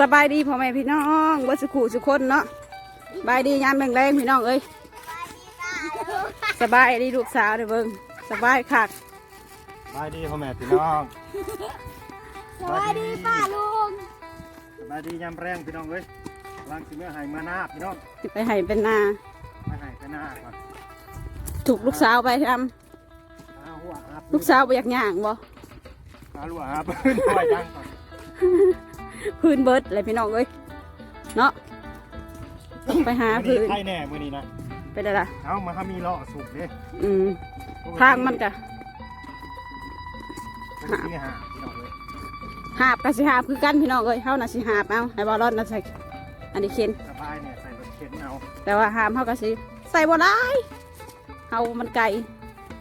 สบายดีพ่อแม่พี่น้องวัสุขุสุขคนเนาะสบายดียามแรงๆพี่น้องเอ้ยสบายดีลูกสาวเด้อเบิ่งสบายคักสบายดีพ่อแม่พี่น้องสวัสดีป้าลุงสบายดียามแรงพี่น้องเอ้ยกำลังสิเมื่อไห้มาหน้าพี่น้องสิไปให้เป็นนามาไห้ไปหน้าก่อนถูกลูกสาวไปทหาหัวหาำลูกสาวไปอยากย่างบ่หาหัวหาปืนไว้ดังก่อน พื้นเบิดอะไรพี่น้องเอ้ยเนาะต้องไปหามื้อพื้นนี้ใครแน่มื้อนี้นะไปได้ละเอามาทำมีเลาะสุกเด้อืมทางมันกะเป็นที่หาพี่น้องเอ้ยหาบกับสิหาบคือกันพี่น้องเอ้ยเฮาน่ะสิหาบเอาให้บอลอนน่ะใส่อันนี้เข็นสบายเนี่ยใส่รถเข็นเอาแต่ว่าหามเฮาก็สิใส่บ่ได้เฮามันไกล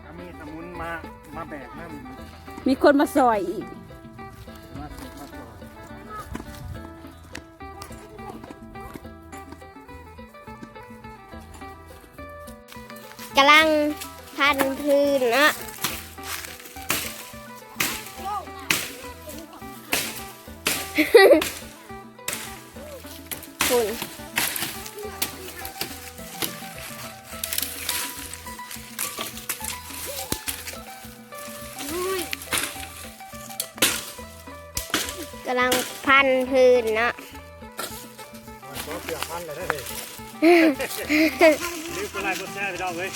ถ้ามีสมุนมามาแบกน้ำมีคนมาซอยอีก กำลังพันพื้นเนาะคุณกำลังพันพื้นเนาะขอเสือพันเลยได้เลยรีบ กดไลค์กดแชร์พี่น้องเอ้ย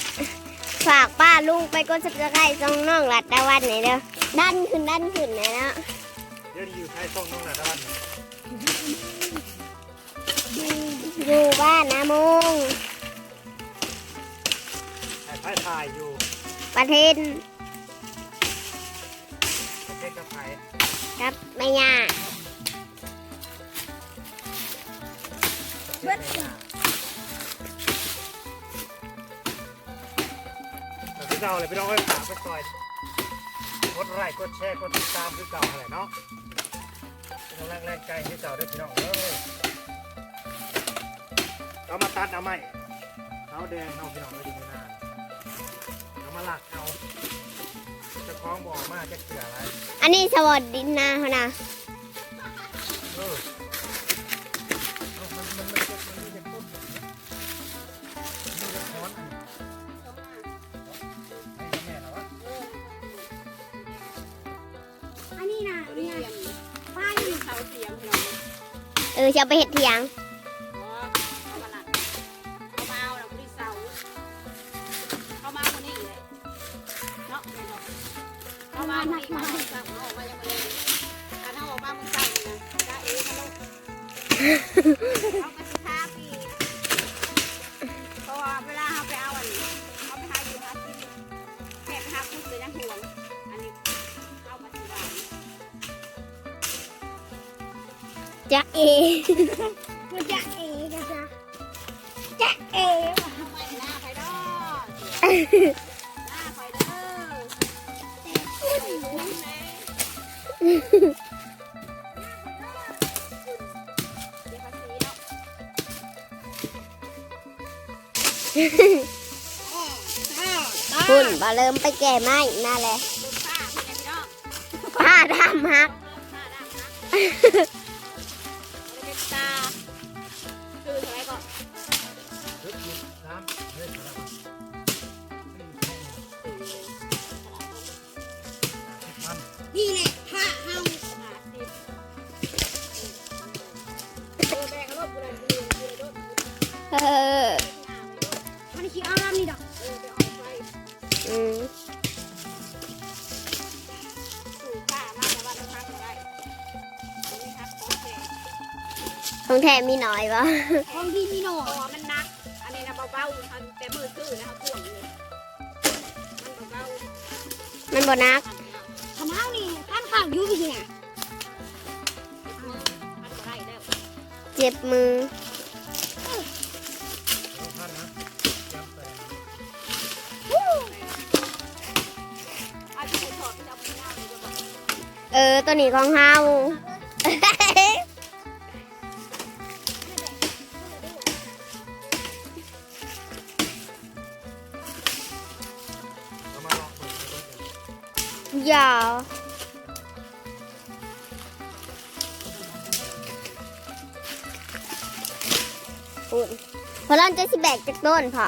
ฝากป้าลุงไปกดสับสไครต์ช่องน้องหลัดตะวันหน่อยเด้อดันขึ้นดันขึ้นหน่อยเนาะเดี๋ยวนี้อยู่ท้ายช่องน้องหนาตะวันอยู่บ้านนะมุงถ่ายถ่ายอยู่ประเทศประเทศกับไทยกับแม่ย่าเบิดพี่ เก่าเลยพี่น้องเอ้ยฝากไปซอยกดไลค์กดแชร์กดติดตามคือเก่าอะไรเนาะเป็นกำลังแรงใจให้เก่าด้วยพี่น้องเอ้ยเอามาตัดเอาไหมเอาแดงเอาพี่น้องไว้ดีไม่นานเอามาหลักเอาจะคล้องบอกมาจะเกลืออะไรอันนี้สวัสดินนาเขานะ ออจะไปเห็ดเถียง จะเอมันจะเอกันจ้ะจะเอทำไมหน้าไปดอหน้าไปด้อเดี๋ยคุณบาเริ่มไปแก่ไม้นั่นแหละลูกป้าพี่น้องพี่น้องป้าดำฮัก ป้าดำนะเป็นตาคืออะไรก่อนเฮ้ยน้ำเฮ้ยอะไรวะมันนี่แหละผ้าเฮาเออแบกกระโดดบุรีบุรีบุรีโดดเออมันขี้อ้ามนี่ดอกเออไปออกไปอืม ของแท้มีหน่อยวะของที่มีหน่อมันนัก อันนี้นะเบาๆทันแต่มือซื้อนะครับพ่วงเลยมันเบามันบ่นักๆขมาวนี่ข้างข้างอยู่พี่น่ะมันก็ได้แล้วเจ็บมือ ท่านนะย้ำแต่อาจจะถอดไปเอาไปหน้าเลยก็ได้ เออตัวนี้ของเฮาเอา ย่าพูดพอร้อนจะสิแบกจากต้นพอ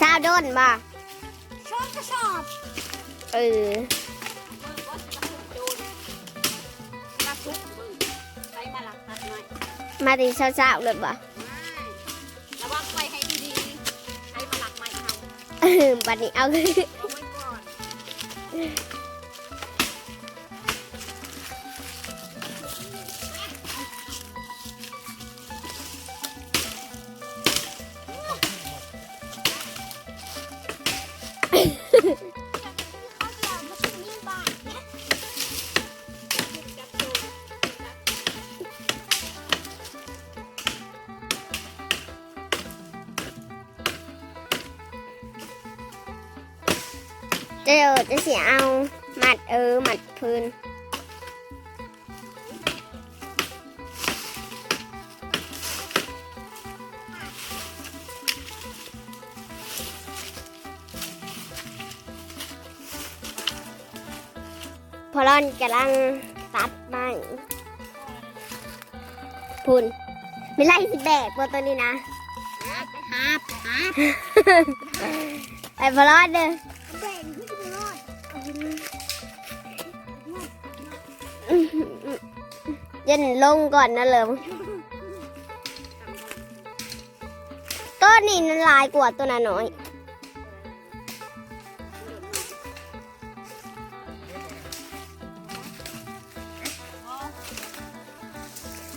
ชาวโดนบ่ชอบก็ชอบเออเบิ่งก็สิมาทุบโจรมาทุบเบิ่งไปมาหลักตัดหน่อยมาตีเช้าๆเลยบ่ไม่ระวังไฟให้ดีๆให้มาหลักไม้เขาเออบัดนี้เอา Yeah. เอาไว้ก่อนเดี๋ยวจะเสียเอาหมัดเออหมัดพื้นพอร้อนกำลังตัดไม้พุนไม่ไล่สิแบกบนตัวนี้นะหาไปหาไปหาไอ้พอร้อนเด้อ เย็นลงก่อนนะเลิมต้นนี้นั้นลายกว่าตัวนั้นน้อย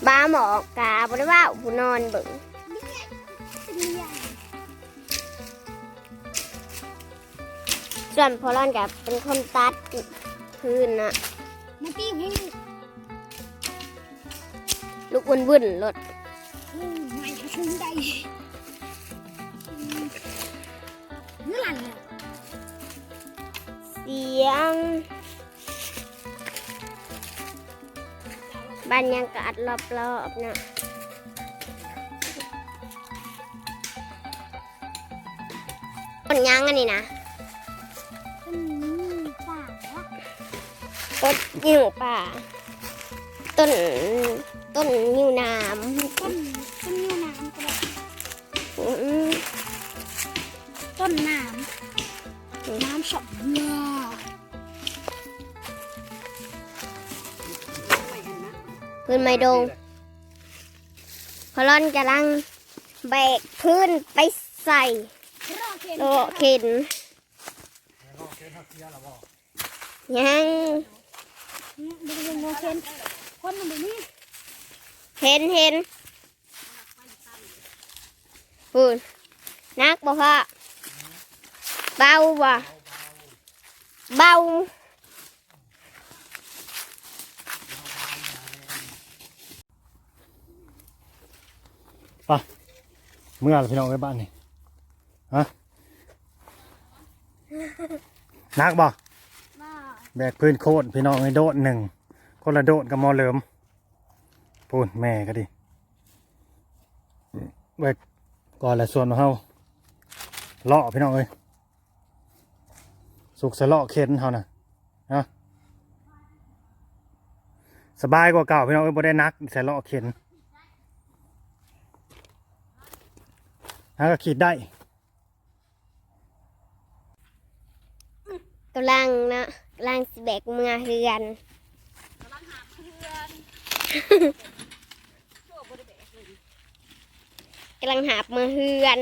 บ้าหมอกกาบริว่าผู้นอนเบึงส่วนพอรอนกับเป็นคนตัดพื้นนะมาตีหู ลูกวุ่นวุ่นๆรถหูไม่ชุ่มได้เมื่อไหร่เนี่ยเสียงบรรยากาศรอบๆนะต้นยังอันนี้นะอืมป่าละต้นนิ้วป่าต้น ต้นนิ้วน้ต้นต้นนิ้วน้ำก็ได้ำอืมต้นน้ำน้ำสองเรือพื้นไม้ดงพอร่อนกำลังแบกพื้นไปใส่โลเข็นแล้วก็เคนทักเสียแล้วบ่ยังบริเวณโลเคนคนมันแบบนี้ เห็นเห็นพูนนักบ่พ่อเบาบ่เบาเมื่อพี่น้องไว้บ้านนี่ฮะนักบ่ว่าแบกพื้นโคตรพี่น้องให้โดดหนึ่งคนละโดดกับหมอเหลิม พูนแม่ก็ดิแบกก่อนและส่วนของเฮาเลาะพี่น้องเอ้ยสุกสะเลาะเข็นเฮาน่ะฮะสบายกว่าเก่าพี่น้องเอ้ยบ่ได้นักสะเลาะเข็นฮะก็ขีดได้กำลังนะกำลังสแบกเมือเฮือนกำลังหาเพื่อนชั่วบริเวณเลย กำลังหาบมือเฮือน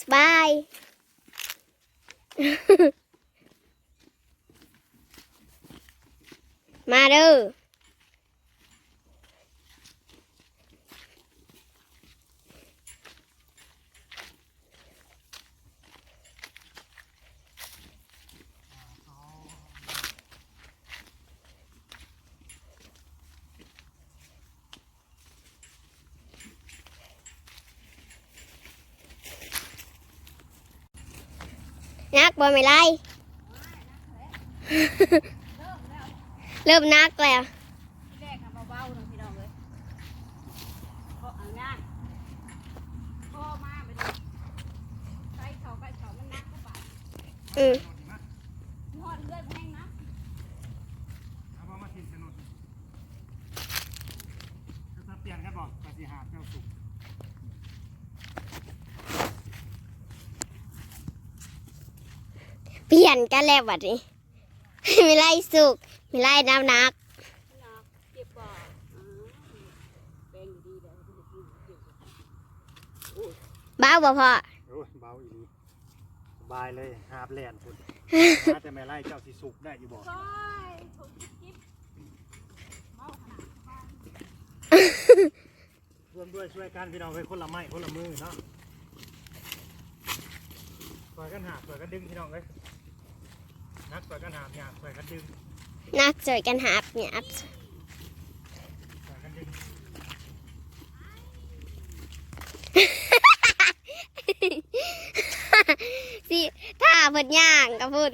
สบาย มาเด้อ นักบ่ไม่ไล่เริ่มนักแล้วอเปลี่ยนักปล้า ปลี่ยนกันแล้วบัดนี้ไม่ไล่สุกไม่ไล่น้ำหนักนะเก็บก่อนอ่าแปลงอยู่ดีเดี๋ยวคุณจะกินเก็บก่อนบ้าวบ่พ่อโอ้ยเบาอีหลีสบายเลยหาบแล่นพุ่นหาแต่ไม่ไล่เจ้าสิสุกได้อยู่บ่ซอยผมกิ๊บเมาขนาดบ้านร่วมด้วยช่วยกันพี่น้องไปคนละไม้คนละมือเนาะปล่อยกันหาบปล่อยกันดึงพี่น้องเลย นักปล่อยกันหาบหยาบปล่อยกันดึงนักจอยกันหาบเนี่ยอับปล่อยกันดึงสิถ้าเพิ่นย่างกับพุ่น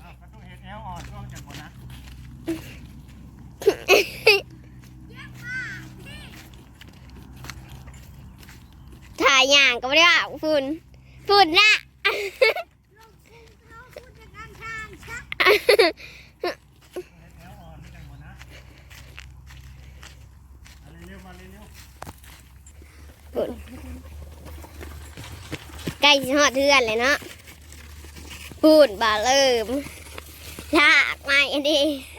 อ้าวก็ต้องเห็นแอลอ่อนช่วงจังหวะนะ ถ่ายย่างก็ไม่ได้ว่าพุ่นพุ่นนะ ใกล้สิฮอดเทือนเลยเนาะพุ่นบาเริ่มลากไม้อันนี้ๆ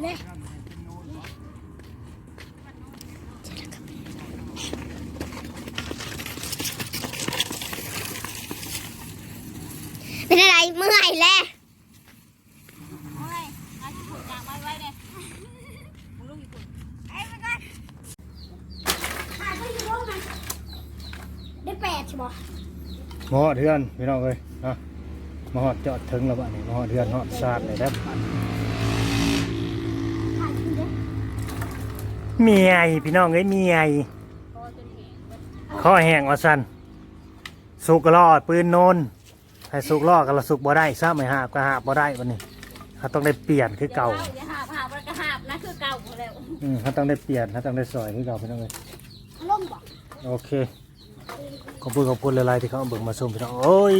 เล่เป็นโน้นเนาะ เป็นอะไรเมื่อยแล้ว โอ้ยอาชีพถูกยางไว้ไว้เลยมึงลูกอยู่คุณไอ้มันก็ ได้แปดใช่ไหมมาหอดเทือนพี่น้องเลยเนาะมาหอดจอดถึงแล้วบ้านี้มาหอดเทือนหอดซาดเลยครับเมียยพี่น้องเอ้ยเมียยพอจนแห้งเบิดข้อแห้งว่าสันสุกรอดปืนโนนให้สุกรอดก็ละสุกบ่ได้ซ้ำไม่หาบก็หาบบ่ได้วันนี้เขาต้องได้เปลี่ยนคือเก่าอย่าหาบหาบแล้วก็หาบนะคือเก่าหมดแล้วอืมเขาต้องได้เปลี่ยนเขาต้องได้ซอยคือเก่าพี่น้องเลยล่มบ่โอเคข อบคุณขอบคุณหลายๆที่เขาเบิ่งมาชมพี่น้องโอ้ย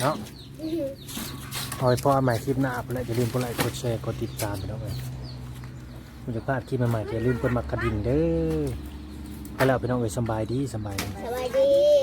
เนาะพอาไว้พอใหม่คลิปหน้าไปแล้วอย่าลืมกดไลค์กดแชร์กดติดตามพี่น้องเลยคุณจะพลาดคลิปใหม่ๆอย่าลืมกดมักกระดิ่งเด้อไปแล้วพี่น้องเอ้ยสบายดีสบายดี สวัสดี